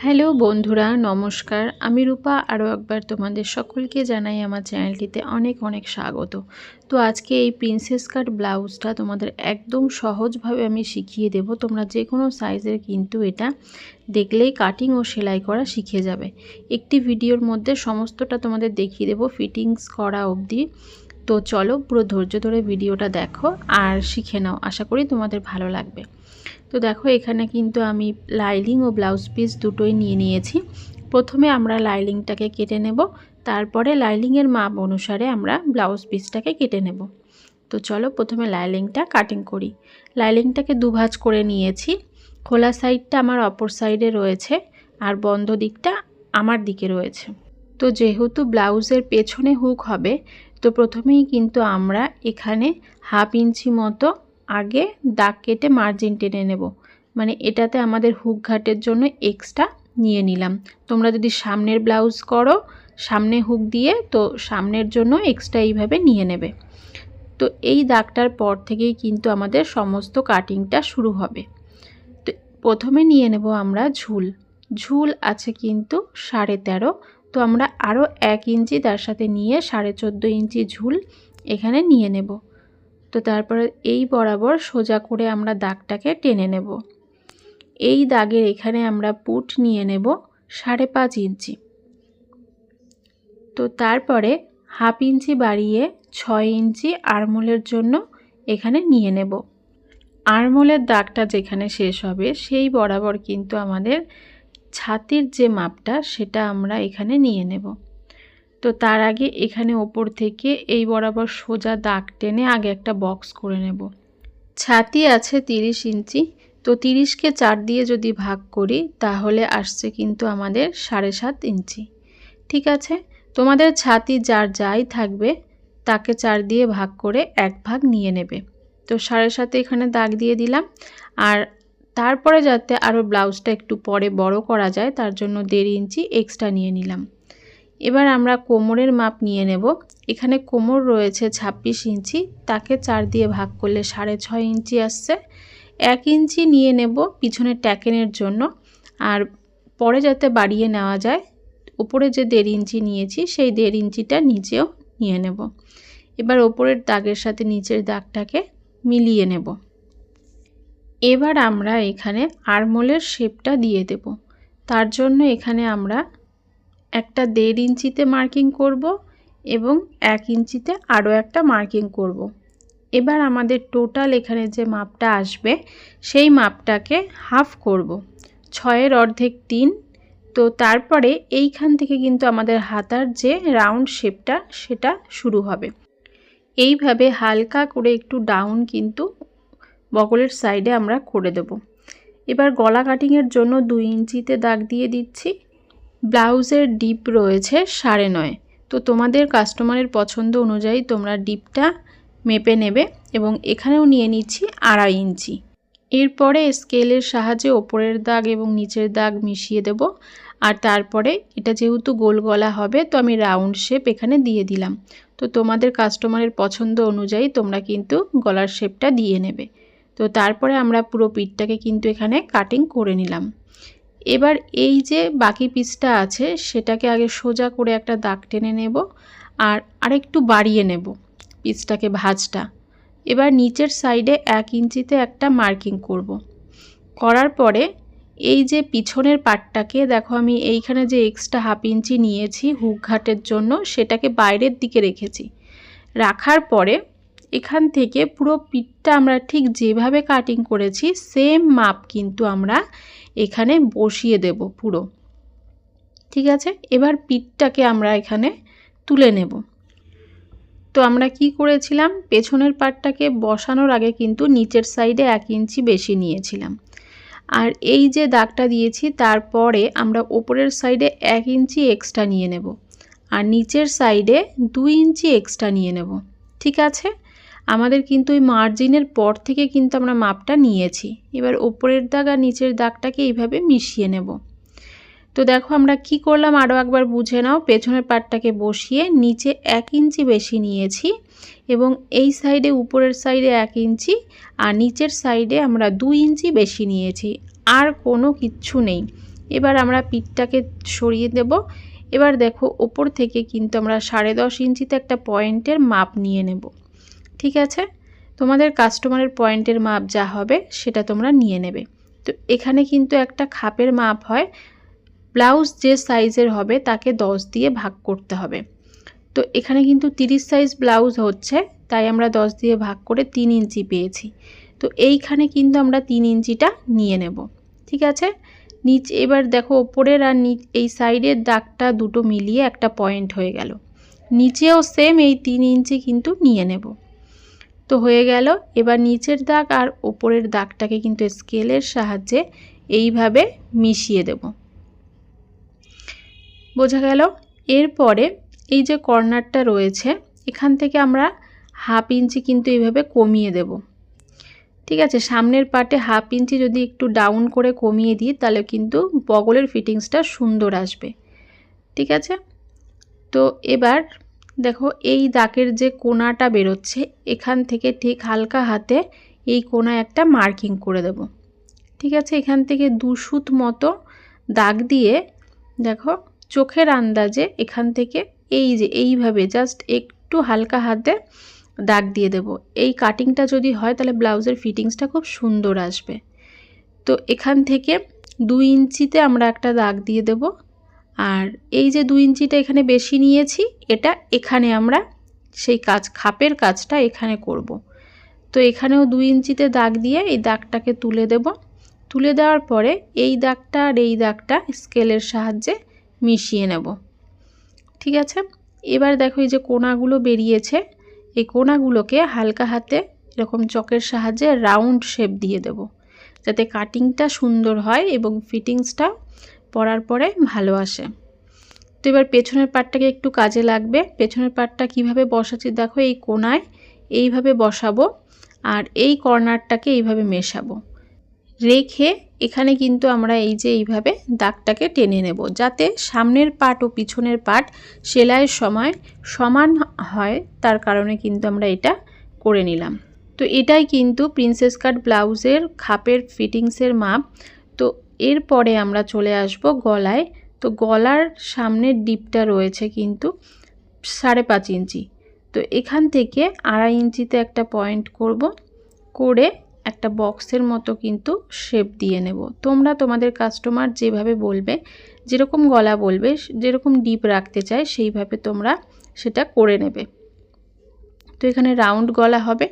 Hello বন্ধুরা, নমস্কার। আমি রূপা, আরও একবার তোমাদের সকলকে জানাই আমার চ্যানেলটিতে অনেক অনেক স্বাগত। তো আজকে এই প্রিন্সেস কাট ব্লাউজটা তোমাদের একদম সহজভাবে আমি শিখিয়ে দেব। তোমরা যে কোনো সাইজের কিন্তু এটা দেখলেই কাটিং ও সেলাই করা শিখে যাবে। একটি ভিডিওর মধ্যে সমস্তটা তোমাদের দেখিয়ে দেব ফিটিংস করা অবধি। তো চলো পুরো ধৈর্য ধরে ভিডিওটা দেখো আর শিখে নাও। আশা করি তোমাদের ভালো লাগবে। তো দেখো, এখানে কিন্তু আমি লাইলিং ও ব্লাউজ পিস দুটোই নিয়ে নিয়েছি। প্রথমে আমরা লাইলিংটাকে কেটে নেব, তারপরে লাইলিংয়ের মাপ অনুসারে আমরা ব্লাউজ পিসটাকে কেটে নেব। তো চলো প্রথমে লাইলিংটা কাটিং করি। লাইলিংটাকে দুভাজ করে নিয়েছি। খোলা সাইডটা আমার অপর সাইডে রয়েছে আর বন্ধ দিকটা আমার দিকে রয়েছে। তো যেহেতু ব্লাউজের পেছনে হুক হবে, তো প্রথমেই কিন্তু আমরা এখানে হাফ ইঞ্চি মতো আগে দাগ কেটে মার্জিন টেনে নেব। মানে এটাতে আমাদের হুক ঘাটের জন্য এক্সট্রা নিয়ে নিলাম। তোমরা যদি সামনের ব্লাউজ করো, সামনে হুক দিয়ে তো সামনের জন্য এক্সট্রা এইভাবে নিয়ে নেবে। তো এই দাগটার পর থেকেই কিন্তু আমাদের সমস্ত কাটিংটা শুরু হবে। তো প্রথমে নিয়ে নেব আমরা ঝুল। ঝুল আছে কিন্তু সাড়ে তেরো। তো আমরা আরও এক ইঞ্চি তার সাথে নিয়ে সাড়ে চোদ্দ ইঞ্চি ঝুল এখানে নিয়ে নেব। তো তারপরে এই বরাবর সোজা করে আমরা দাগটাকে টেনে নেব। এই দাগের এখানে আমরা পুট নিয়ে নেব সাড়ে পাঁচ ইঞ্চি। তো তারপরে হাফ ইঞ্চি বাড়িয়ে ছয় ইঞ্চি আরমোলের জন্য এখানে নিয়ে নেব। আরমোলের দাগটা যেখানে শেষ হবে, সেই বরাবর কিন্তু আমাদের ছাতির যে মাপটা, সেটা আমরা এখানে নিয়ে নেব। তো তার আগে এখানে ওপর থেকে এই বরাবর সোজা দাগ টেনে আগে একটা বক্স করে নেব। ছাতি আছে তিরিশ ইঞ্চি, তো তিরিশকে চার দিয়ে যদি ভাগ করি, তাহলে আসছে কিন্তু আমাদের সাড়ে সাত ইঞ্চি। ঠিক আছে? তোমাদের ছাতি যার যাই থাকবে, তাকে চার দিয়ে ভাগ করে এক ভাগ নিয়ে নেবে। তো সাড়ে সাতে এখানে দাগ দিয়ে দিলাম। আর তারপরে যাতে আরও ব্লাউজটা একটু পরে বড় করা যায়, তার জন্য দেড় ইঞ্চি এক্সট্রা নিয়ে নিলাম। এবার আমরা কোমরের মাপ নিয়ে নেব। এখানে কোমর রয়েছে ২৬ ইঞ্চি, তাকে চার দিয়ে ভাগ করলে সাড়ে ছয় ইঞ্চি আসছে। এক ইঞ্চি নিয়ে নেব পিছনের ট্যাকেনের জন্য। আর পরে যাতে বাড়িয়ে নেওয়া যায়, উপরে যে দেড় ইঞ্চি নিয়েছি, সেই দেড় ইঞ্চিটা নিচেও নিয়ে নেব। এবার ওপরের দাগের সাথে নিচের দাগটাকে মিলিয়ে নেব। এবার আমরা এখানে আরমোলের শেপটা দিয়ে দেব। তার জন্য এখানে আমরা একটা দেড় ইঞ্চিতে মার্কিং করব এবং এক ইঞ্চিতে আরও একটা মার্কিং করব। এবার আমাদের টোটাল এখানে যে মাপটা আসবে, সেই মাপটাকে হাফ করব। ছয়ের অর্ধেক তিন তো তারপরে এইখান থেকে কিন্তু আমাদের হাতার যে রাউন্ড শেপটা, সেটা শুরু হবে এইভাবে হালকা করে একটু ডাউন কিন্তু বগলের সাইডে আমরা করে দেব এবার গলা কাটিংয়ের জন্য দুই ইঞ্চিতে দাগ দিয়ে দিচ্ছি ব্লাউজের ডিপ রয়েছে সাড়ে নয়। তো তোমাদের কাস্টমারের পছন্দ অনুযায়ী তোমরা ডিপটা মেপে নেবে এবং এখানেও নিয়ে নিচ্ছি আড়াই ইঞ্চি। এরপরে স্কেলের সাহায্যে ওপরের দাগ এবং নিচের দাগ মিশিয়ে দেব। আর তারপরে এটা যেহেতু গোল গলা হবে, তো আমি রাউন্ড শেপ এখানে দিয়ে দিলাম। তো তোমাদের কাস্টমারের পছন্দ অনুযায়ী তোমরা কিন্তু গলার শেপটা দিয়ে নেবে। তো তারপরে আমরা পুরো পিঠটাকে কিন্তু এখানে কাটিং করে নিলাম। এবার এই যে বাকি পিসটা আছে, সেটাকে আগে সোজা করে একটা দাগ টেনে নেব আর আরেকটু বাড়িয়ে নেব পিসটাকে ভাজটা এবার নিচের সাইডে এক ইঞ্চিতে একটা মার্কিং করব। করার পরে এই যে পিছনের পাটটাকে, দেখো আমি এইখানে যে এক্সট্রা হাফ ইঞ্চি নিয়েছি হুক ঘাটের জন্য, সেটাকে বাইরের দিকে রেখেছি রাখার পরে এখান থেকে পুরো পিঠটা আমরা ঠিক যেভাবে কাটিং করেছি সেম মাপ কিন্তু আমরা এখানে বসিয়ে দেব পুরো। ঠিক আছে? এবার পিঠটাকে আমরা এখানে তুলে নেব। তো আমরা কি করেছিলাম? পেছনের পাটটাকে বসানোর আগে কিন্তু নিচের সাইডে এক ইঞ্চি বেশি নিয়েছিলাম। আর এই যে দাগটা দিয়েছি, তারপরে আমরা ওপরের সাইডে এক ইঞ্চি এক্সট্রা নিয়ে নেব। আর নিচের সাইডে দুই ইঞ্চি এক্সট্রা নিয়ে নেব। ঠিক আছে? আমাদের কিন্তু ওই মার্জিনের পর থেকে কিন্তু আমরা মাপটা নিয়েছি। এবার ওপরের দাগ আর নিচের দাগটাকে এইভাবে মিশিয়ে নেব। তো দেখো আমরা কি করলাম আরও একবার বুঝে নাও। পেছনের পাটটাকে বসিয়ে নিচে এক ইঞ্চি বেশি নিয়েছি এবং এই সাইডে উপরের সাইডে এক ইঞ্চি আর নিচের সাইডে আমরা দুই ইঞ্চি বেশি নিয়েছি। আর কোনো কিচ্ছু নেই। এবার আমরা পিঠটাকে সরিয়ে দেব। এবার দেখো ওপর থেকে কিন্তু আমরা সাড়ে দশ ইঞ্চিতে একটা পয়েন্টের মাপ নিয়ে নেব। ঠিক আছে? তোমাদের কাস্টমারের পয়েন্টের মাপ যা হবে সেটা তোমরা নিয়ে নেবে। তো এখানে কিন্তু একটা খাপের মাপ হয় ব্লাউজ যে সাইজের হবে তাকে দশ দিয়ে ভাগ করতে হবে। তো এখানে কিন্তু তিরিশ সাইজ ব্লাউজ হচ্ছে, তাই আমরা দশ দিয়ে ভাগ করে তিন ইঞ্চি পেয়েছি। তো এইখানে কিন্তু আমরা তিন ইঞ্চিটা নিয়ে নেব, ঠিক আছে? নিচ, এবার দেখো ওপরের আর নিচ, এই সাইডের দাগটা দুটো মিলিয়ে একটা পয়েন্ট হয়ে গেল। নিচেও সেম এই তিন ইঞ্চি কিন্তু নিয়ে নেব। তো হয়ে গেল। এবার নিচের দাগ আর ওপরের দাগটাকে কিন্তু স্কেলের সাহায্যে এইভাবে মিশিয়ে দেব। বোঝা গেল? এরপরে এই যে কর্নারটা রয়েছে, এখান থেকে আমরা হাফ ইঞ্চি কিন্তু এইভাবে কমিয়ে দেব। ঠিক আছে, সামনের পার্টে হাফ ইঞ্চি যদি একটু ডাউন করে কমিয়ে দিই, তাহলে কিন্তু বগলের ফিটিংসটা সুন্দর আসবে। ঠিক আছে? তো এবার দেখো, এই দাগের যে কোনাটা বেরোচ্ছে, এখান থেকে ঠিক হালকা হাতে এই কোনা একটা মার্কিং করে দেব। ঠিক আছে, এখান থেকে দুসুত মতো দাগ দিয়ে দেখো, চোখের আন্দাজে এখান থেকে এই যে এইভাবে জাস্ট একটু হালকা হাতে দাগ দিয়ে দেব। এই কাটিংটা যদি হয়, তাহলে ব্লাউজের ফিটিংসটা খুব সুন্দর আসবে। তো এখান থেকে দুই ইঞ্চিতে আমরা একটা দাগ দিয়ে দেব। আর এই যে দুই ইঞ্চিটা এখানে বেশি নিয়েছি, এটা এখানে আমরা সেই কাজ, খাপের কাজটা এখানে করব। তো এখানেও দুই ইঞ্চিতে দাগ দিয়ে এই দাগটাকে তুলে দেব। তুলে দেওয়ার পরে এই দাগটা আর এই দাগটা স্কেলের সাহায্যে মিশিয়ে নেব। ঠিক আছে? এবার দেখো এই যে কোনাগুলো বেরিয়েছে, এই কোনাগুলোকে হালকা হাতে এরকম চকের সাহায্যে রাউন্ড শেপ দিয়ে দেব। যাতে কাটিংটা সুন্দর হয় এবং ফিটিংসটা পরার পরে ভালো আসে। তো এবার পেছনের পাটটাকে একটু কাজে লাগবে। পেছনের পাটটা কীভাবে বসাচ্ছি? দেখো এই কোনায় এইভাবে বসাবো আর এই কর্নারটাকে এইভাবে মেশাবো। রেখে এখানে কিন্তু আমরা এই যে এইভাবে দাগটাকে টেনে নেব যাতে সামনের পাট ও পিছনের পাট সেলাইয়ের সময় সমান হয়, তার কারণে কিন্তু আমরা এটা করে নিলাম। তো এটাই কিন্তু প্রিন্সেস কাট ব্লাউজের খাপের ফিটিংসের মাপ। তো এরপরে আমরা চলে আসব গলায়। তো গলার সামনের ডিপটা রয়েছে কিন্তু সাড়ে পাঁচ ইঞ্চি। তো এখান থেকে আড়াই ইঞ্চিতে একটা পয়েন্ট করব, করে একটা বক্সের মতো কিন্তু শেপ দিয়ে নেব। তোমরা তোমাদের কাস্টমার যেভাবে বলবে, যেরকম গলা বলবে, যেরকম ডিপ রাখতে চায়, সেইভাবে তোমরা সেটা করে নেবে। তো এখানে রাউন্ড গলা হবে।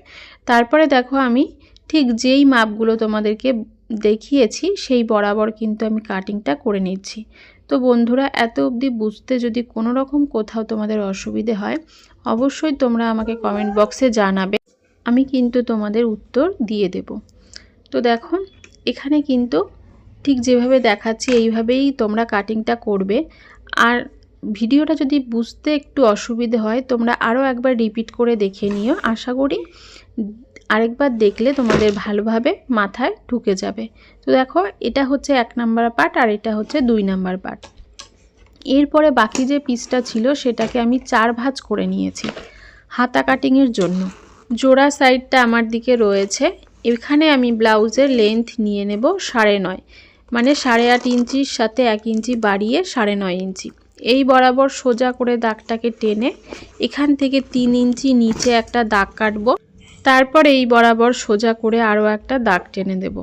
তারপরে দেখো আমি ঠিক যেই মাপগুলো তোমাদেরকে দেখিয়েছি, সেই বরাবর কিন্তু আমি কাটিংটা করে নিচ্ছি। তো বন্ধুরা, এত অবধি বুঝতে যদি কোনো রকম কোথাও তোমাদের অসুবিধে হয়, অবশ্যই তোমরা আমাকে কমেন্ট বক্সে জানাবে। আমি কিন্তু তোমাদের উত্তর দিয়ে দেব। তো দেখো, এখানে কিন্তু ঠিক যেভাবে দেখাচ্ছি, এইভাবেই তোমরা কাটিংটা করবে। আর ভিডিওটা যদি বুঝতে একটু অসুবিধে হয়, তোমরা আরও একবার রিপিট করে দেখে নিও। আশা করি আরেকবার দেখলে তোমাদের ভালোভাবে মাথায় ঢুকে যাবে। তো দেখো, এটা হচ্ছে এক নাম্বার পার্ট আর এটা হচ্ছে দুই নাম্বার পার্ট এরপরে বাকি যে পিসটা ছিল, সেটাকে আমি চার ভাঁজ করে নিয়েছি হাতা কাটিংয়ের জন্য। জোড়া সাইডটা আমার দিকে রয়েছে। এখানে আমি ব্লাউজের লেন্থ নিয়ে নেব সাড়ে নয়। মানে সাড়ে আট ইঞ্চির সাথে এক ইঞ্চি বাড়িয়ে সাড়ে নয় ইঞ্চি। এই বরাবর সোজা করে দাগটাকে টেনে এখান থেকে তিন ইঞ্চি নিচে একটা দাগ কাটবো। তারপর এই বরাবর সোজা করে আরও একটা দাগ টেনে দেব।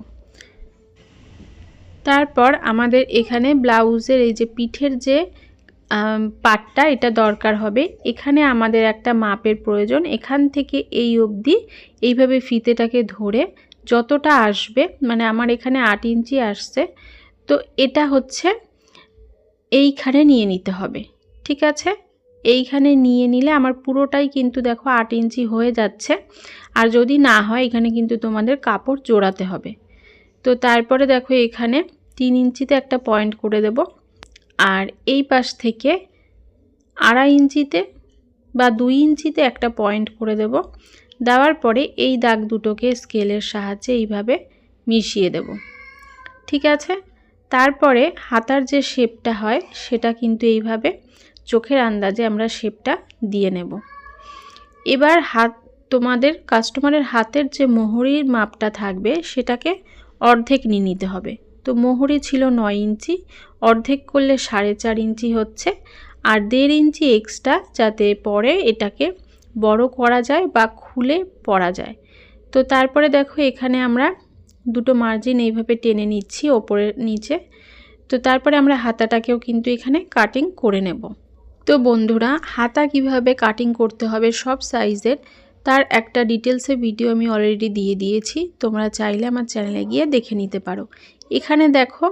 তারপর আমাদের এখানে ব্লাউজের এই যে পিঠের যে পাটটা, এটা দরকার হবে। এখানে আমাদের একটা মাপের প্রয়োজন। এখান থেকে এই অবধি এইভাবে ফিতেটাকে ধরে যতটা আসবে মানে আমার এখানে আট ইঞ্চি আসছে, তো এটা হচ্ছে এইখানে নিয়ে নিতে হবে। ঠিক আছে? এইখানে নিয়ে নিলে আমার পুরোটাই কিন্তু দেখো আট ইঞ্চি হয়ে যাচ্ছে। আর যদি না হয়, এখানে কিন্তু তোমাদের কাপড় জোড়াতে হবে। তো তারপরে দেখো এখানে তিন ইঞ্চিতে একটা পয়েন্ট করে দেব। আর এই পাশ থেকে আড়াই ইঞ্চিতে বা দুই ইঞ্চিতে একটা পয়েন্ট করে দেব। দেওয়ার পরে এই দাগ দুটোকে স্কেলের সাহায্যে এইভাবে মিশিয়ে দেব। ঠিক আছে? তারপরে হাতার যে শেপটা হয়, সেটা কিন্তু এইভাবে চোখের আন্দাজে আমরা শেপটা দিয়ে নেব। এবার হাত, তোমাদের কাস্টমারের হাতের যে মোহরির মাপটা থাকবে, সেটাকে অর্ধেক নিয়ে নিতে হবে। তো মোহরি ছিল নয় ইঞ্চি, অর্ধেক করলে সাড়ে চার ইঞ্চি হচ্ছে। আর দেড় ইঞ্চি এক্সট্রা যাতে পরে এটাকে বড় করা যায় বা খুলে পরা যায়। তো তারপরে দেখো এখানে আমরা দুটো মার্জিন এইভাবে টেনে নিচ্ছি ওপরের নিচে। তো তারপরে আমরা হাতাটাকেও কিন্তু এখানে কাটিং করে নেব। তো বন্ধুরা, হাতা কীভাবে কাটিং করতে হবে সব সাইজের তার একটা ডিটেলসে ভিডিও আমি অলরেডি দিয়ে দিয়েছি। তোমরা চাইলে আমার চ্যানেলে গিয়ে দেখে নিতে পারো। এখানে দেখো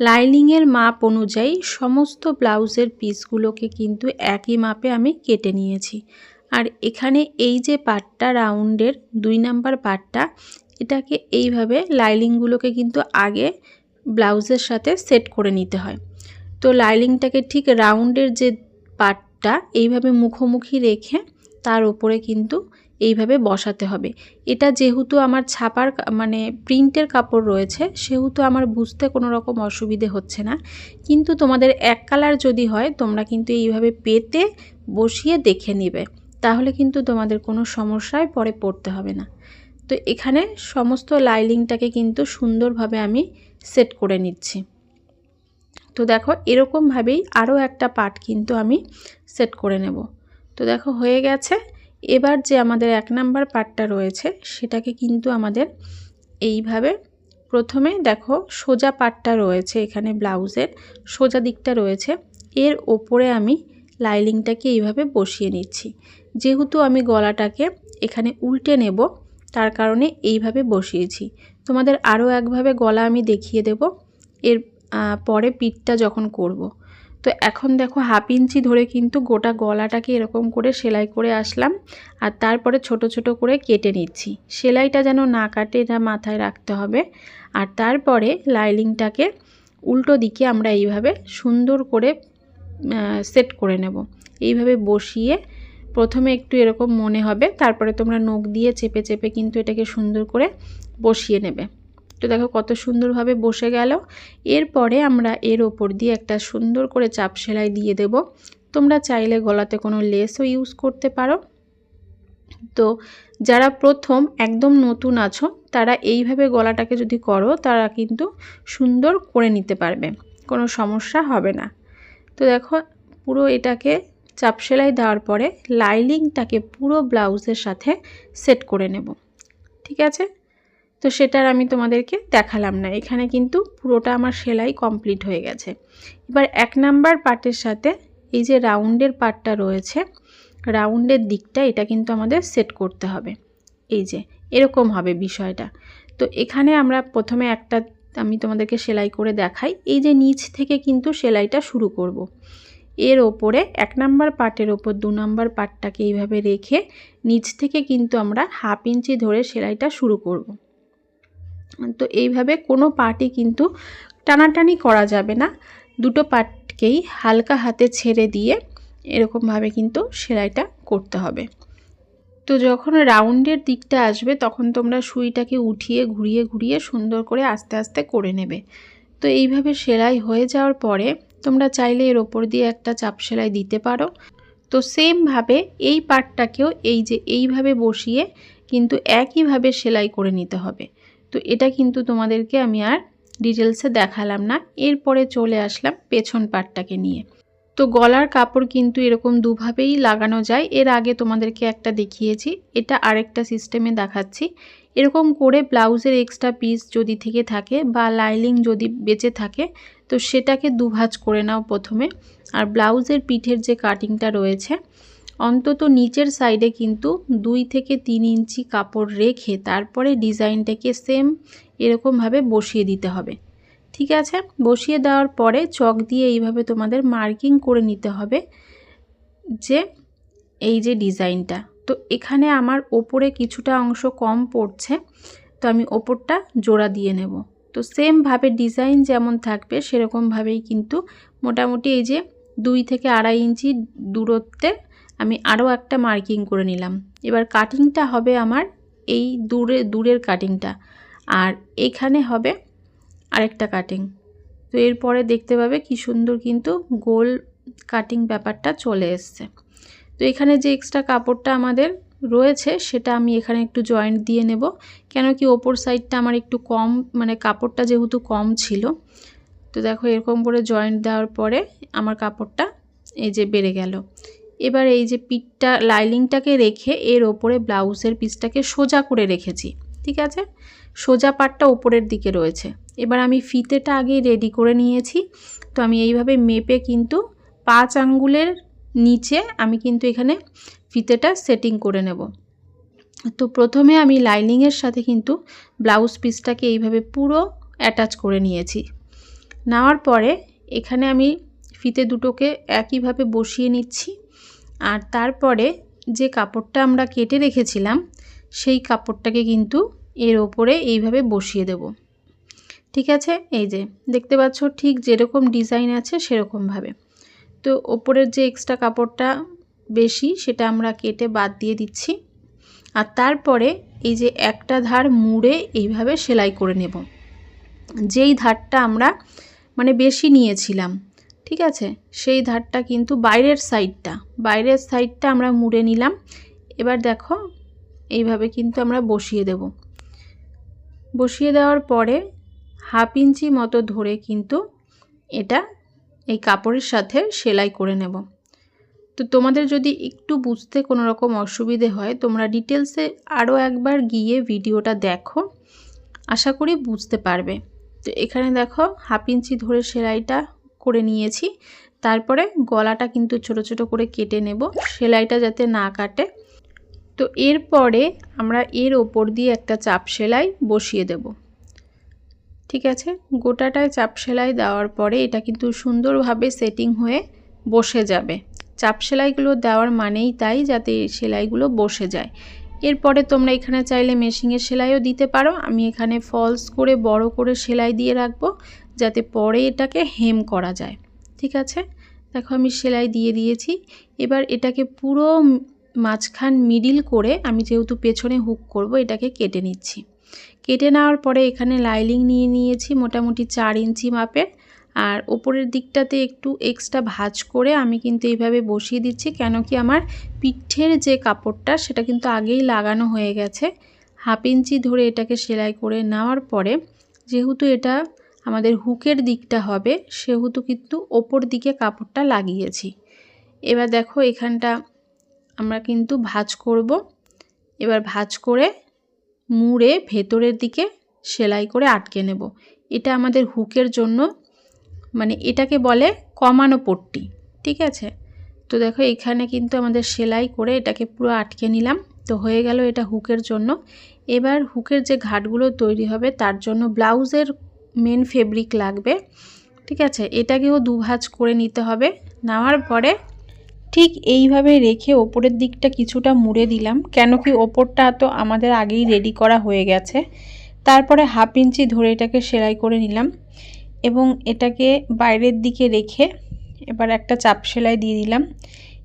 লাইনিংয়ের মাপ অনুযায়ী সমস্ত ব্লাউজের পিসগুলোকে কিন্তু একই মাপে আমি কেটে নিয়েছি। আর এখানে এই যে পাটটা রাউন্ডের দুই নাম্বার পাটটা, এটাকে এইভাবে লাইলিংগুলোকে কিন্তু আগে ব্লাউজের সাথে সেট করে নিতে হয়। তো লাইলিংটাকে ঠিক রাউন্ডের যে পাটটা এইভাবে মুখোমুখি রেখে তার উপরে কিন্তু এইভাবে বসাতে হবে। এটা যেহেতু আমার ছাপার মানে প্রিন্টের কাপড় রয়েছে, সেহেতু আমার বুঝতে কোনো রকম অসুবিধে হচ্ছে না। কিন্তু তোমাদের এক কালার যদি হয়, তোমরা কিন্তু এইভাবে পেতে বসিয়ে দেখে নিবে। তাহলে কিন্তু তোমাদের কোনো সমস্যায় পরে পড়তে হবে না। তো এখানে সমস্ত লাইলিংটাকে কিন্তু সুন্দরভাবে আমি সেট করে নিচ্ছি। তো দেখো এরকমভাবেই আরও একটা পার্ট কিন্তু আমি সেট করে নেব। তো দেখো হয়ে গেছে। এবার যে আমাদের এক নাম্বার পার্টটা রয়েছে, সেটাকে কিন্তু আমাদের এইভাবে প্রথমে দেখো সোজা পাটটা রয়েছে এখানে ব্লাউজের, সোজা দিকটা রয়েছে। এর ওপরে আমি লাইলিংটাকে এইভাবে বসিয়ে নিচ্ছি। যেহেতু আমি গলাটাকে এখানে উল্টে নেব, তার কারণে এইভাবে বসিয়েছি। তোমাদের আরও একভাবে গলা আমি দেখিয়ে দেব। এর পরে পিঠটা যখন করব। তো এখন দেখো হাফ ইঞ্চি ধরে কিন্তু গোটা গলাটাকে এরকম করে সেলাই করে আসলাম আর তারপরে ছোট ছোট করে কেটে নিচ্ছি। সেলাইটা যেন না কাটে এটা মাথায় রাখতে হবে। আর তারপরে লাইলিংটাকে উল্টো দিকে আমরা এইভাবে সুন্দর করে সেট করে নেব। এইভাবে বসিয়ে প্রথমে একটু এরকম মনে হবে, তারপরে তোমরা নখ দিয়ে চেপে চেপে কিন্তু এটাকে সুন্দর করে বসিয়ে নেবে। তো দেখো কত সুন্দরভাবে বসে গেল। এরপরে আমরা এর ওপর দিয়ে একটা সুন্দর করে চাপ সেলাই দিয়ে দেব। তোমরা চাইলে গলাতে কোনো লেসও ইউজ করতে পারো। তো যারা প্রথম একদম নতুন আছো, তারা এইভাবে গলাটাকে যদি করো, তারা কিন্তু সুন্দর করে নিতে পারবে। কোনো সমস্যা হবে না। তো দেখো পুরো এটাকে চাপ সেলাই দেওয়ার পরে লাইলিংটাকে পুরো ব্লাউজের সাথে সেট করে নেব। ঠিক আছে? তো সেটার আমি তোমাদেরকে দেখালাম না। এখানে কিন্তু পুরোটা আমার সেলাই কমপ্লিট হয়ে গেছে। এবার এক নাম্বার পার্টের সাথে এই যে রাউন্ডের পার্টটা রয়েছে, রাউন্ডের দিকটা এটা কিন্তু আমাদের সেট করতে হবে। এই যে, এরকম হবে বিষয়টা। তো এখানে আমরা প্রথমে একটা আমি তোমাদেরকে সেলাই করে দেখাই। এই যে নিচ থেকে কিন্তু সেলাইটা শুরু করব। এর ওপরে এক নাম্বার পার্টের ওপর দু নাম্বার পার্টটাকে এইভাবে রেখে নিচ থেকে কিন্তু আমরা হাফ ইঞ্চি ধরে সেলাইটা শুরু করব। তো এইভাবে কোনো পার্টই কিন্তু টানাটানি করা যাবে না। দুটো পার্টকেই হালকা হাতে ছেড়ে দিয়ে এরকমভাবে কিন্তু সেলাইটা করতে হবে। তো যখন রাউন্ডের দিকটা আসবে, তখন তোমরা সুইটাকে উঠিয়ে, ঘুরিয়ে ঘুরিয়ে সুন্দর করে আস্তে আস্তে করে নেবে। তো এইভাবে সেলাই হয়ে যাওয়ার পরে তোমরা চাইলে এর ওপর দিয়ে একটা চাপ সেলাই দিতে পারো। তো সেমভাবে এই পার্টটাকেও এই যে এইভাবে বসিয়ে কিন্তু একইভাবে সেলাই করে নিতে হবে। তো এটা কিন্তু তোমাদেরকে আমি আর ডিটেলসে দেখালাম না। এরপরে চলে আসলাম পেছন পাটটাকে নিয়ে। তো গলার কাপড় কিন্তু এরকম দুভাবেই লাগানো যায়। এর আগে তোমাদেরকে একটা দেখিয়েছি, এটা আরেকটা সিস্টেমে দেখাচ্ছি। এরকম করে ব্লাউজের এক্সট্রা পিস যদি থেকে থাকে বা লাইলিং যদি বেঁচে থাকে, তো সেটাকে দুভাজ করে নাও প্রথমে। আর ব্লাউজের পিঠের যে কাটিংটা রয়েছে অন্তত নিচের সাইডে কিন্তু দুই থেকে তিন ইঞ্চি কাপড় রেখে তারপরে ডিজাইনটাকে সেম এরকমভাবে বসিয়ে দিতে হবে। ঠিক আছে? বসিয়ে দেওয়ার পরে চক দিয়ে এইভাবে তোমাদের মার্কিং করে নিতে হবে যে এই যে ডিজাইনটা। তো এখানে আমার ওপরে কিছুটা অংশ কম পড়ছে, তো আমি ওপরটা জোড়া দিয়ে নেব। তো সেমভাবে ডিজাইন যেমন থাকবে সেরকমভাবেই কিন্তু মোটামুটি এই যে দুই থেকে আড়াই ইঞ্চি দূরত্বে আমি আরও একটা মার্কিং করে নিলাম। এবার কাটিংটা হবে আমার এই দূরে, দূরের কাটিংটা। আর এখানে হবে আরেকটা কাটিং। তো এরপরে দেখতে পাবে কি সুন্দর কিন্তু গোল কাটিং ব্যাপারটা চলে এসছে। তো এখানে যে এক্সট্রা কাপড়টা আমাদের রয়েছে, সেটা আমি এখানে একটু জয়েন্ট দিয়ে নেব। কেন কি ওপর সাইডটা আমার একটু কম মানে কাপড়টা যেহেতু কম ছিল। তো দেখো এরকম করে জয়েন্ট দেওয়ার পরে আমার কাপড়টা এই যে বেড়ে গেল। এবার এই যে পিঠটা লাইলিংটাকে রেখে এর ওপরে ব্লাউজের পিসটাকে সোজা করে রেখেছি, ঠিক আছে? সোজা পাটটা ওপরের দিকে রয়েছে। এবার আমি ফিতেটা আগেই রেডি করে নিয়েছি। তো আমি এইভাবে মেপে কিন্তু পাঁচ আঙ্গুলের নিচে আমি কিন্তু এখানে ফিতেটা সেটিং করে নেব। তো প্রথমে আমি লাইনিংয়ের সাথে কিন্তু ব্লাউজ পিসটাকে এইভাবে পুরো অ্যাটাচ করে নিয়েছি। নেওয়ার পরে এখানে আমি ফিতে দুটোকে একইভাবে বসিয়ে নিচ্ছি। আর তারপরে যে কাপড়টা আমরা কেটে রেখেছিলাম, সেই কাপড়টাকে কিন্তু এর ওপরে এইভাবে বসিয়ে দেব। ঠিক আছে? এই যে, দেখতে পাচ্ছ ঠিক যেরকম ডিজাইন আছে সেরকমভাবে। তো ওপরের যে এক্সট্রা কাপড়টা বেশি, সেটা আমরা কেটে বাদ দিয়ে দিচ্ছি। আর তারপরে এই যে একটা ধার মুড়ে এইভাবে সেলাই করে নেব। যেই ধারটা আমরা মানে বেশি নিয়েছিলাম ঠিক আছে? সেই ধারটা কিন্তু বাইরের সাইডটা। বাইরের সাইডটা আমরা মুড়ে নিলাম। এবার দেখো, এইভাবে কিন্তু আমরা বসিয়ে দেব। বসিয়ে দেওয়ার পরে হাফ ইঞ্চি মতো ধরে কিন্তু এটা এই কাপড়ের সাথে সেলাই করে নেব। তো তোমাদের যদি একটু বুঝতে কোনো রকম অসুবিধে হয়, তোমরা ডিটেলসে আরও একবার গিয়ে ভিডিওটা দেখো। আশা করি বুঝতে পারবে। তো এখানে দেখো, হাফ ইঞ্চি ধরে সেলাইটা করে নিয়েছি। তারপরে গলাটা কিন্তু ছোট ছোট করে কেটে নেব, সেলাইটা যাতে না কাটে। তো এরপরে আমরা এর ওপর দিয়ে একটা চাপ সেলাই বসিয়ে দেব। ঠিক আছে? গোটাটায় চাপ সেলাই দেওয়ার পরে এটা কিন্তু সুন্দরভাবে সেটিং হয়ে বসে যাবে। চাপ সেলাইগুলো দেওয়ার মানেই তাই যাতে সেলাইগুলো বসে যায়। এরপরে তোমরা এখানে চাইলে মেশিনের সেলাইও দিতে পারো। আমি এখানে ফলস করে বড় করে সেলাই দিয়ে রাখব। যাতে পরে এটাকে হেম করা যায়। ঠিক আছে? দেখো আমি সেলাই দিয়ে দিয়েছি। এবার এটাকে পুরো মাঝখান মিডিল করে আমি যেহেতু পেছনে হুক করব, এটাকে কেটে নিচ্ছি। কেটে নেওয়ার পরে এখানে লাইলিং নিয়ে নিয়েছি মোটামুটি চার ইঞ্চি মাপের। আর ওপরের দিকটাতে একটু এক্সট্রা ভাজ করে আমি কিন্তু এইভাবে বসিয়ে দিচ্ছি, কেন কি আমার পিঠের যে কাপড়টা, সেটা কিন্তু আগেই লাগানো হয়ে গেছে। হাফ ইঞ্চি ধরে এটাকে সেলাই করে নেওয়ার পরে, যেহেতু এটা আমাদের হুকের দিকটা হবে, সেহেতু কিন্তু ওপর দিকে কাপড়টা লাগিয়েছি। এবার দেখো এখানটা আমরা কিন্তু ভাজ করব। এবার ভাজ করে মুড়ে ভেতরের দিকে সেলাই করে আটকে নেব। এটা আমাদের হুকের জন্য মানে এটাকে বলে কমানো পট্টি, ঠিক আছে? তো দেখো এখানে কিন্তু আমাদের সেলাই করে এটাকে পুরো আটকে নিলাম। তো হয়ে গেল এটা হুকের জন্য। এবার হুকের যে ঘাটগুলো তৈরি হবে তার জন্য ব্লাউজের মেন ফেব্রিক লাগবে, ঠিক আছে? এটাকেও দুভাজ করে নিতে হবে। নেওয়ার পরে ঠিক এইভাবে রেখে ওপরের দিকটা কিছুটা মুড়ে দিলাম, কেন কি ওপরটা তো আমাদের আগেই রেডি করা হয়ে গেছে। তারপরে হাফ ইঞ্চি ধরে এটাকে সেলাই করে নিলাম এবং এটাকে বাইরের দিকে রেখে এবার একটা চাপ সেলাই দিয়ে দিলাম।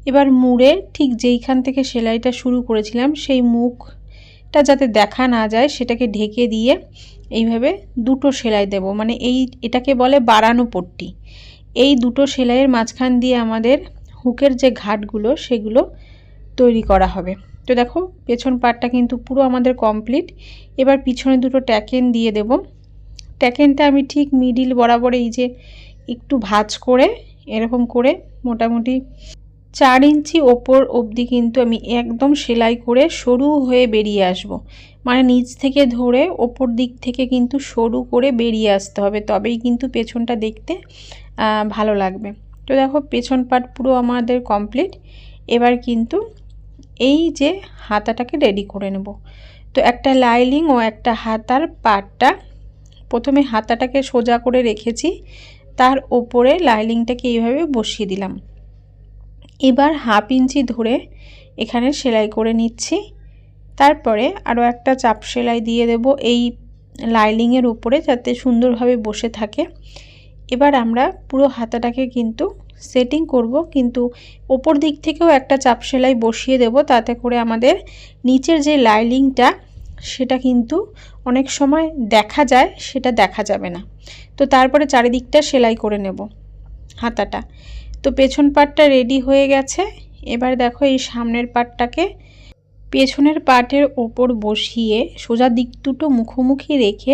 এবার মুড়ে ঠিক যেইখান থেকে সেলাইটা শুরু করেছিলাম, সেই মুখটা যাতে দেখা না যায়, সেটাকে ঢেকে দিয়ে এইভাবে দুটো সেলাই দেব। মানে এই, এটাকে বলে বাড়ানো পট্টি। এই দুটো সেলাইয়ের মাঝখান দিয়ে আমাদের হুকের যে ঘাটগুলো, সেগুলো তৈরি করা হবে। তো দেখো, পেছন পাটটা কিন্তু পুরো আমাদের কমপ্লিট। এবার পিছনে দুটো ট্যাকেন দিয়ে দেব। ট্যাকেনটা আমি ঠিক মিডিল বরাবর এই যে একটু ভাজ করে, এরকম করে মোটামুটি চার ইঞ্চি ওপর অবধি কিন্তু আমি একদম সেলাই করে সরু হয়ে বেরিয়ে আসব। মানে নিচ থেকে ধরে ওপর দিক থেকে কিন্তু সরু করে বেরিয়ে আসতে হবে। তবেই কিন্তু পেছনটা দেখতে ভালো লাগবে। তো দেখো, পেছন পাট পুরো আমাদের কমপ্লিট এবার কিন্তু এই যে হাতাটাকে রেডি করে নেব। তো একটা লাইলিং ও একটা হাতার পাটটা প্রথমে হাতাটাকে সোজা করে রেখেছি, তার ওপরে লাইলিংটাকে এইভাবে বসিয়ে দিলাম। এবার হাফ ইঞ্চি ধরে এখানে সেলাই করে নিচ্ছি। তারপরে আরও একটা চাপ সেলাই দিয়ে দেব এই লাইলিংয়ের উপরে যাতে সুন্দরভাবে বসে থাকে। এবার আমরা পুরো হাতাটাকে কিন্তু সেটিং করব, কিন্তু ওপর দিক থেকেও একটা চাপ সেলাই বসিয়ে দেব তাতে করে আমাদের নিচের যে লাইলিংটা সেটা কিন্তু অনেক সময় দেখা যায়, সেটা দেখা যাবে না। তো তারপরে চারিদিকটা সেলাই করে নেব হাতাটা। তো পেছন পাটটা রেডি হয়ে গেছে। এবার দেখো এই সামনের পাটটাকে পেছনের পাটের ওপর বসিয়ে সোজা দিক দুটো মুখোমুখি রেখে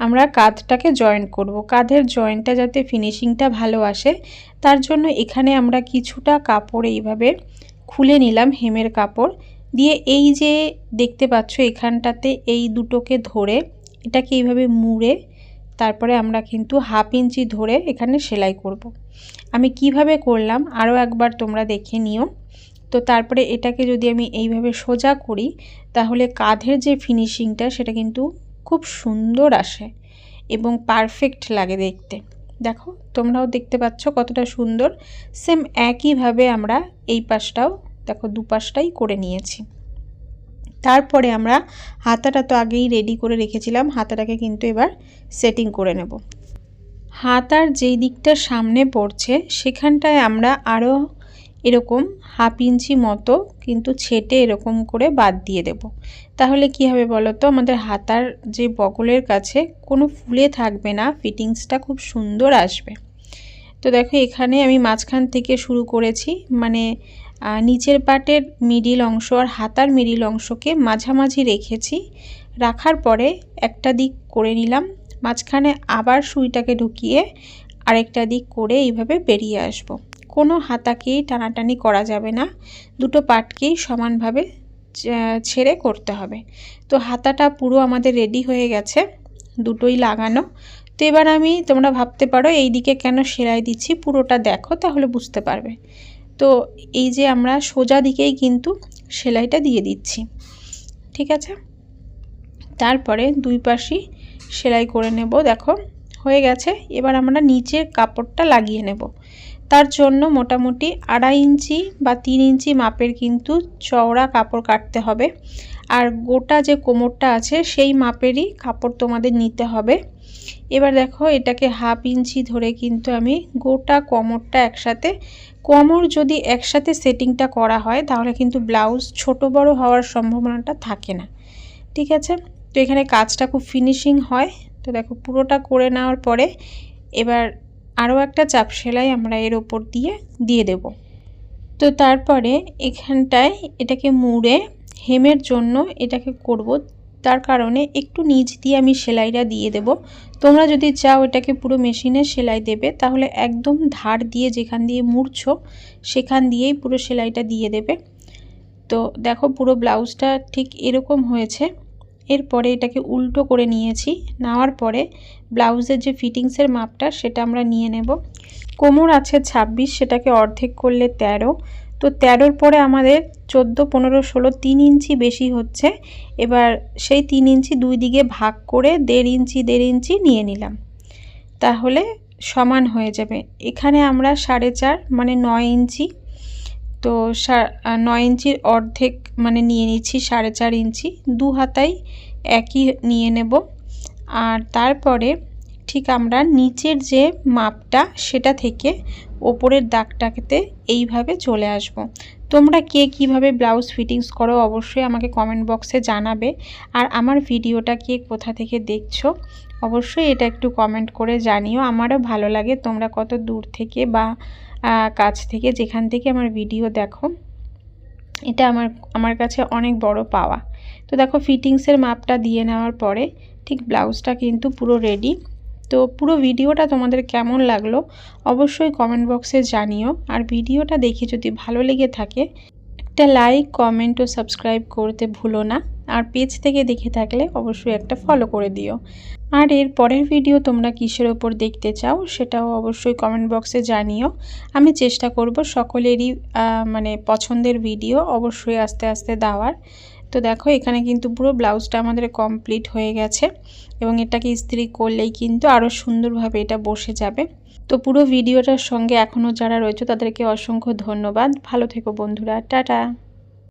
আমরা কাঁধটাকে জয়েন করব। কাঁধের জয়েন্টটা যাতে ফিনিশিংটা ভালো আসে, তার জন্য এখানে আমরা কিছুটা কাপড় এইভাবে খুলে নিলাম হেমের কাপড়। দিয়ে এই যে দেখতে পাচ্ছ এখানটাতে এই দুটোকে ধরে এটাকে এইভাবে মুড়ে তারপরে আমরা কিন্তু হাফ ইঞ্চি ধরে এখানে সেলাই করব। আমি কীভাবে করলাম আরও একবার তোমরা দেখে নিও। তো তারপরে এটাকে যদি আমি এইভাবে সোজা করি, তাহলে কাঁধের যে ফিনিশিংটা সেটা কিন্তু খুব সুন্দর আসে এবং পারফেক্ট লাগে দেখতে। দেখো, তোমরাও দেখতে পাচ্ছ কতটা সুন্দর। সেম একইভাবে আমরা এই পাশটাও, দেখো দুপাশটাই করে নিয়েছি। তারপরে আমরা হাতাটা তো আগেই রেডি করে রেখেছিলাম, হাতাটাকে কিন্তু এবার সেটিং করে নেব। হাতার যেই দিকটা সামনে পড়ছে, সেখানটায় আমরা আরও এরকম হাফ ইঞ্চি মতো কিন্তু ছেটে এরকম করে বাদ দিয়ে দেব। তাহলে কি হবে বলো তো আমাদের হাতার যে বগলের কাছে কোনো ফুলে থাকবে না, ফিটিংসটা খুব সুন্দর আসবে। তো দেখো এখানে আমি মাঝখান থেকে শুরু করেছি মানে নিচের পাটের মিডিল অংশ আর হাতার মিডিল অংশকে মাঝামাঝি রেখেছি। রাখার পরে একটা দিক করে নিলাম, মাঝখানে আবার সুইটাকে ঢুকিয়ে আরেকটা দিক করে এইভাবে বেরিয়ে আসব। কোনো হাতাকেই টানাটানি করা যাবে না। দুটো পাটকেই সমানভাবে ছেড়ে করতে হবে। তো হাতাটা পুরো আমাদের রেডি হয়ে গেছে, দুটোই লাগানো। তো এবার আমি, তোমরা ভাবতে পারো এই দিকে কেন সেলাই দিচ্ছি, পুরোটা দেখো, তাহলে বুঝতে পারবে। তো এই যে আমরা সোজা দিকেই কিন্তু সেলাইটা দিয়ে দিচ্ছি, ঠিক আছে? তারপরে দুই পাশই সেলাই করে নেব, দেখো, হয়ে গেছে। এবার আমরা নিচের কাপড়টা লাগিয়ে নেব। তার জন্য মোটামুটি আড়াই ইঞ্চি বা তিন ইঞ্চি মাপের কিন্তু চওড়া কাপড় কাটতে হবে। আর গোটা যে কোমরটা আছে, সেই মাপেরই কাপড় তোমাদের নিতে হবে। এবার দেখো, এটাকে হাফ ইঞ্চি ধরে কিন্তু আমি গোটা কোমরটা একসাথে, কোমর যদি একসাথে সেটিংটা করা হয়, তাহলে কিন্তু ব্লাউজ ছোট বড় হওয়ার সম্ভাবনাটা থাকে না। ঠিক আছে? তো এখানে কাজটা খুব ফিনিশিং হয়। তো দেখো, পুরোটা করে নেওয়ার পরে এবার আরও একটা চাপ সেলাই আমরা এর ওপর দিয়ে দিয়ে দেব। তো তারপরে এখানটায় এটাকে মুড়ে হেমের জন্য এটাকে করব। তার কারণে একটু নিচ দিয়ে আমি সেলাইটা দিয়ে দেব। তোমরা যদি চাও এটাকে পুরো মেশিনে সেলাই দেবে, তাহলে একদম ধার দিয়ে যেখান দিয়ে মুড়ছো, সেখান দিয়েই পুরো সেলাইটা দিয়ে দেবে। তো দেখো পুরো ব্লাউজটা ঠিক এরকম হয়েছে। এরপরে এটাকে উল্টো করে নিয়েছি। নেওয়ার পরে ব্লাউজের যে ফিটিংসের মাপটা সেটা আমরা নিয়ে নেব। কোমর আছে ২৬ সেটাকে অর্ধেক করলে ১৩ তো তেরোর পরে আমাদের চোদ্দ, পনেরো, ষোলো তিন ইঞ্চি বেশি হচ্ছে। এবার সেই তিন ইঞ্চি দুই দিকে ভাগ করে দেড় ইঞ্চি দেড় ইঞ্চি নিয়ে নিলাম। তাহলে সমান হয়ে যাবে। এখানে আমরা সাড়ে চার মানে নয় ইঞ্চি তো নয় ইঞ্চির অর্ধেক মানে নিয়ে নিচ্ছি, সাড়ে চার ইঞ্চি। দু হাতাই একই নিয়ে নেব। আর তারপরে ঠিক আমরা নিচের যে মাপটা সেটা থেকে ওপরের দাগটাকে এইভাবে চলে আসব। তোমরা কে কীভাবে ব্লাউজ ফিটিংস করো অবশ্যই আমাকে কমেন্ট বক্সে জানাবে। আর আমার ভিডিওটা কে কোথা থেকে দেখছ অবশ্যই এটা একটু কমেন্ট করে জানিও। আমারও ভালো লাগে তোমরা কত দূর থেকে বা কাছ থেকে, যেখান থেকে আমার ভিডিও দেখো, এটা আমার আমার কাছে অনেক বড় পাওয়া। তো দেখো ফিটিংসের মাপটা দিয়ে নেওয়ার পরে, ঠিক ব্লাউজটা কিন্তু পুরো রেডি তো পুরো ভিডিওটা তোমাদের কেমন লাগল, অবশ্যই কমেন্ট বক্সে জানিও। আর ভিডিওটা দেখে যদি ভালো লেগে থাকে, একটা লাইক কমেন্ট ও সাবস্ক্রাইব করতে ভুলো না। আর পেজ থেকে দেখে থাকলে অবশ্যই একটা ফলো করে দিও। আর এর পরের ভিডিও তোমরা কিসের ওপর দেখতে চাও, সেটাও অবশ্যই কমেন্ট বক্সে জানিও। আমি চেষ্টা করব সকলেরই মানে পছন্দের ভিডিও অবশ্যই আস্তে আস্তে দেওয়ার। তো দেখো, এখানে কিন্তু পুরো ব্লাউজটা আমাদের কমপ্লিট হয়ে গেছে এবং এটাকে ইস্ত্রি করলেই কিন্তু আরও সুন্দরভাবে এটা বসে যাবে। তো পুরো ভিডিওটার সঙ্গে এখনও যারা রয়েছে, তাদেরকে অসংখ্য ধন্যবাদ। ভালো থেকো বন্ধুরা, টাটা!